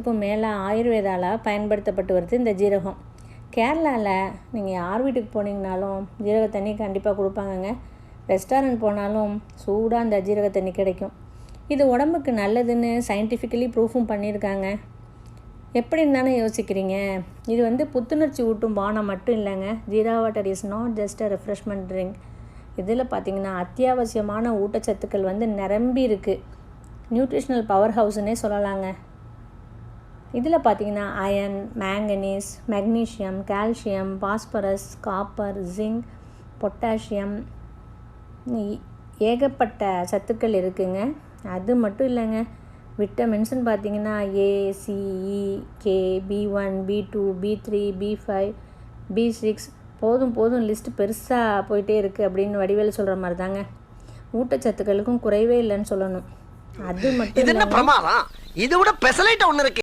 இப்போ மேலே ஆயுர்வேதாவில் பயன்படுத்தப்பட்டு வருது இந்த ஜீரகம். கேரளாவில் நீங்கள் யார் வீட்டுக்கு போனீங்கனாலும் ஜீரக தண்ணி கண்டிப்பாக கொடுப்பாங்கங்க. ரெஸ்டாரண்ட் போனாலும் சூடாக அந்த ஜீரக தண்ணி கிடைக்கும். இது உடம்புக்கு நல்லதுன்னு சயின்டிஃபிக்கலி ப்ரூஃபும் பண்ணியிருக்காங்க. எப்படின்னு தானே யோசிக்கிறீங்க? இது வந்து புத்துணர்ச்சி ஊட்டும் பானம் மட்டும் இல்லைங்க. Jeera water is not just a refreshment drink இதில் பார்த்தீங்கன்னா அத்தியாவசியமான ஊட்டச்சத்துக்கள் வந்து நிரம்பி இருக்குது நியூட்ரிஷ்னல் பவர் ஹவுஸ்னே சொல்லலாங்க. இதில் பார்த்தீங்கன்னா iron manganese magnesium calcium phosphorus copper zinc potassium ஏகப்பட்ட சத்துக்கள் இருக்குங்க. அது மட்டும் இல்லைங்க. விட்டமின்ஸ்னு பார்த்தீங்கன்னா A C E K B one B two B three B five B six போதும் போதும் லிஸ்ட் பெருசாக போயிட்டே இருக்குது அப்படின்னு வடிவேல் சொல்கிற மாதிரி தாங்க ஊட்டச்சத்துக்களுக்கும் குறைவே இல்லைன்னு சொல்லணும். அது மட்டும் இது விட பெசலைட்ட ஒண்ணு இருக்கு.